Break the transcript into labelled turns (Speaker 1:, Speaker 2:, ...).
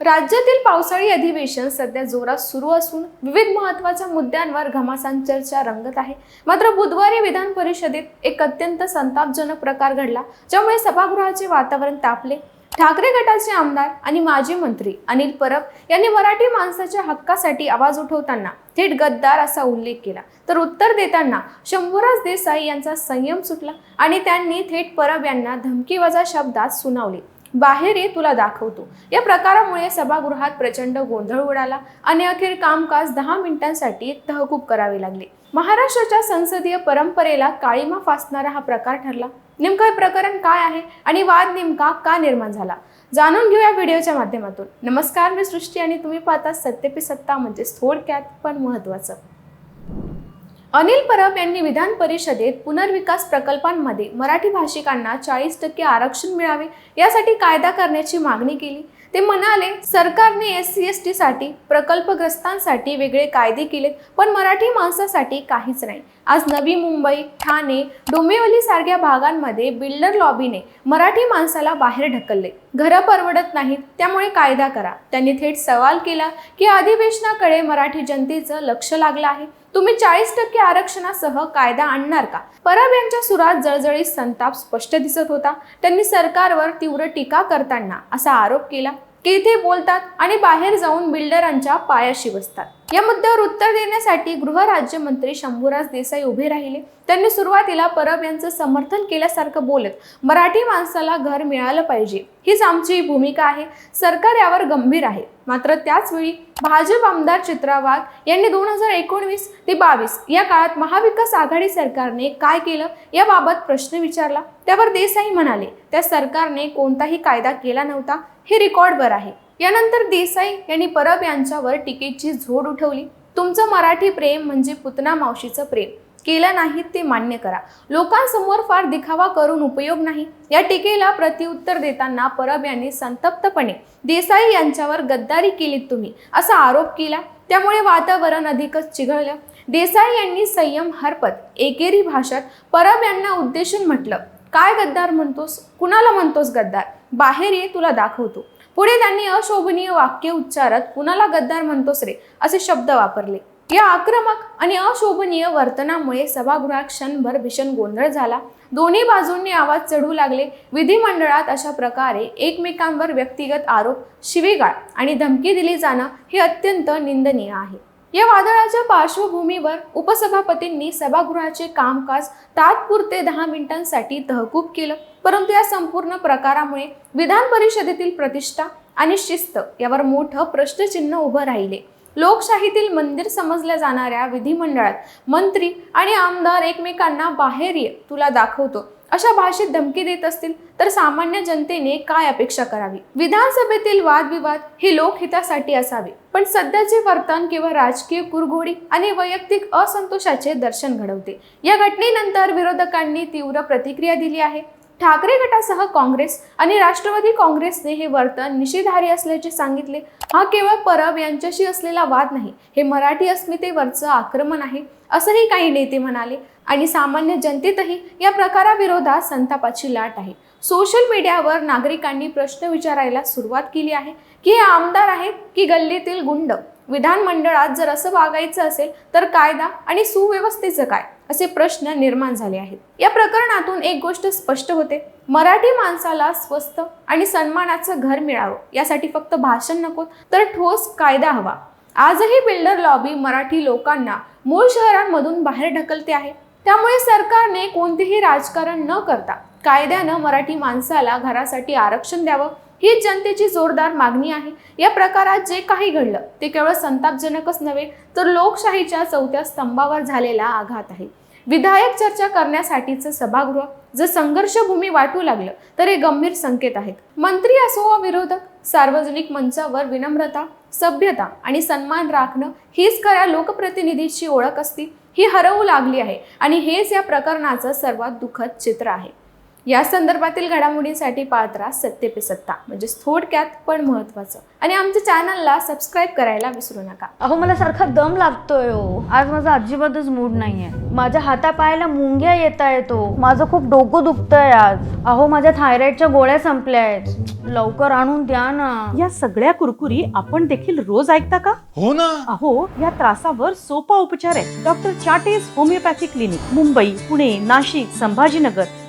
Speaker 1: राज्यातील पावसाळी अधिवेशन सध्या जोरात सुरू असून विविध महत्त्वाच्या मुद्द्यांवर घमासान चर्चा रंगत आहे. मात्र बुधवारी विधान परिषदेत एक अत्यंत संतापजनक प्रकार घडला ज्यामुळे सभागृहाचे वातावरण तापले. ठाकरे गटाचे आमदार आणि माजी मंत्री अनिल परब यांनी मराठी माणसाच्या हक्कासाठी आवाज उठवताना थेट गद्दार असा उल्लेख केला. तर उत्तर देताना शंभूराज देसाई यांचा संयम सुटला आणि त्यांनी थेट परब यांना धमकीवजा शब्दात सुनावले. बाहेर ये तुला दाखवतो. या प्रकारामुळे सभागृहात प्रचंड गोंधळ उडाला आणि अखेर कामकाज दहा मिनिटांसाठी तहकूब करावे लागले. महाराष्ट्राच्या संसदीय परंपरेला काळीमा फासणारा हा प्रकार ठरला. नेमकं हे प्रकरण काय आहे आणि वाद नेमका का निर्माण झाला? जाणून घेऊया व्हिडिओच्या माध्यमातून. नमस्कार मी सृष्टी आणि तुम्ही पाहता सत्यपी सत्ता म्हणजे थोडक्यात पण महत्वाचं अनिल परब यांनी विधान परिषदेत पुनर्विकास प्रकल्पांमध्ये मराठी भाषिकांना चाळीस टक्के आरक्षण मिळावे यासाठी कायदा करण्याची मागणी केली. ते म्हणाले सरकारने एस सी एस टी साठी प्रकल्पग्रस्तांसाठी वेगळे कायदे केलेत पण मराठी माणसासाठी काहीच नाही. आज नवी मुंबई ठाणे डोंबिवली सारख्या भागांमध्ये बिल्डर लॉबीने मराठी माणसाला बाहेर ढकलले. घरं परवडत नाहीत त्यामुळे कायदा करा. त्यांनी थेट सवाल केला की अधिवेशनाकडे मराठी जनतेचं लक्ष लागलं आहे. तुम्ही चाळीस टक्के आरक्षणासह कायदा आणणार का? परब यांच्या सुरात जळजळीत संताप स्पष्ट दिसत होता. त्यांनी सरकारवर तीव्र टीका करताना असा आरोप केला. की इथे बोलतात आणि बाहेर जाऊन बिल्डरांच्या पायाशी बसतात या मुद्द्यावर उत्तर देण्यासाठी गृहराज्यमंत्री शंभूराज देसाई उभे राहिले. त्यांनी सुरुवातीला परब यांचं समर्थन केल्यासारखं बोलत मराठी माणसाला घर मिळालं पाहिजे. हीच आमची भूमिका आहे. सरकार यावर गंभीर आहे. मात्र त्याचवेळी भाजप आमदार चित्रा वाघ यांनी दोन हजार एकोणवीस ते बावीस या काळात महाविकास आघाडी सरकारने काय केलं याबाबत प्रश्न विचारला. त्यावर देसाई म्हणाले त्या सरकारने कोणताही कायदा केला नव्हता हे रेकॉर्डवर आहे. यानंतर देसाई यांनी परब यांच्यावर टीकेची झोड उठवली. तुमचं मराठी प्रेम म्हणजे पुतना मावशीचं प्रेम. केलं नाही ते मान्य करा. लोकांसमोर फार दिखावा करून उपयोग नाही. या टीकेला प्रत्युत्तर देताना परब यांनी संतप्तपणे देसाई यांच्यावर गद्दारी केलीत तुम्ही असा आरोप केला. त्यामुळे वातावरण अधिकच चिघळलं. देसाई यांनी संयम हरपत एकेरी भाषेत परब यांना उद्देशून म्हटलं काय गद्दार म्हणतोस? कुणाला म्हणतोस गद्दार? बाहेर ये तुला दाखवतो. पुढे त्यांनी अशोभनीय वाक्य उच्चारत कुणाला गद्दार म्हणतोस रे? असे शब्द वापरले. या आक्रमक आणि अशोभनीय वर्तनामुळे सभागृहात क्षणभर भीषण गोंधळ झाला. दोन्ही बाजूंनी आवाज चढू लागले. विधिमंडळात अशा प्रकारे एकमेकांवर व्यक्तिगत आरोप शिवीगाळ आणि धमकी दिली जाणं हे अत्यंत निंदनीय आहे. या वादळाच्या पार्श्वभूमीवर उपसभापतींनी सभागृहाचे कामकाज तात्पुरते दहा मिनिटांसाठी तहकूब केलं. परंतु या संपूर्ण प्रकारामुळे विधान परिषदेतील प्रतिष्ठा आणि शिस्त यावर मोठं प्रश्नचिन्ह उभं राहिले. लोकशाहीतील मंदिर समजल्या जाणाऱ्या विधिमंडळात मंत्री आणि आमदार एकमेकांना बाहेर ये तुला दाखवतो. अशा भाषेत धमकी देत असतील तर सामान्य जनतेने काय अपेक्षा करावी? विधानसभेतील वादविवाद हे लोकहितासाठी असावे. पण सध्याचे वर्तन केवळ राजकीय कुरघोडी आणि वैयक्तिक असंतोषाचे दर्शन घडवते. या घटनेनंतर विरोधकांनी तीव्र प्रतिक्रिया दिली आहे. ठाकरे गटासह काँग्रेस आणि राष्ट्रवादी काँग्रेसने हे वर्तन निषेधारी असल्याचे सांगितले. हा केवळ परब यांच्याशी असलेला वाद नाही हे मराठी अस्मितेवरचं आक्रमण आहे असंही काही नेते म्हणाले. आणि सामान्य जनतेतही या प्रकाराविरोधात संतापाची लाट आहे. सोशल मीडियावर नागरिकांनी प्रश्न विचारायला सुरुवात केली आहे की हे आमदार आहेत की गल्लीतील गुंड? विधानमंडळात जर असं वागायचं असेल तर कायदा आणि सुव्यवस्थेचं काय? असे प्रश्न निर्माण झाले आहेत. या प्रकरणातून एक गोष्ट स्पष्ट होते. मराठी माणसाला स्वस्त आणि सन्मानाचं घर मिळावं यासाठी फक्त भाषण नको तर ठोस कायदा हवा. आजही बिल्डर लॉबी मराठी लोकांना मूळ शहरांमधून बाहेर ढकलते आहे. त्यामुळे सरकारने कोणतेही राजकारण न करता कायद्यानं मराठी माणसाला घरासाठी आरक्षण द्यावं ही जनतेची जोरदार मागणी आहे. या प्रकारात जे काही घडलं ते केवळ संतापजनकच नव्हे तर लोकशाहीच्या चौथ्या स्तंभावर झालेला आघात आहे. विधायक चर्चा करण्यासाठीचं सभागृह जर संघर्षभूमी वाटू लागलं तर हे गंभीर संकेत आहेत. मंत्री असो वा विरोधक सार्वजनिक मंचावर विनम्रता सभ्यता आणि सन्मान राखणं हीच खऱ्या लोकप्रतिनिधीची ओळख असती ही हरवू लागली आहे. आणि हेच या प्रकरणाचं सर्वात दुःखद चित्र आहे. या संदर्भातील घडामोडींसाठी पाहत राहा सत्य पे सत्ता म्हणजे थोडक्यात पण महत्वाचं आणि आमच्या चॅनलला सबस्क्राईब करायला विसरू नका.
Speaker 2: अहो मला सारखा दम लागतोय हो. आज माझा अजिबातच मूड नाहीये. माझ्या हातापायाला मुंग्या येत आहेत हो. माझं खूप डोकं दुखतंय आज. अहो माझ्या थायरॉइडच्या गोळ्या संपल्या आहेत. लवकर आणून द्या ना.
Speaker 3: या सगळ्या कुरकुरी आपण देखील रोज ऐकता का?
Speaker 4: हो ना.
Speaker 3: अहो या त्रासावर सोपा उपचार आहे doctor Chatej homeopathy clinic Mumbai Pune Nashik Sambhajinagar.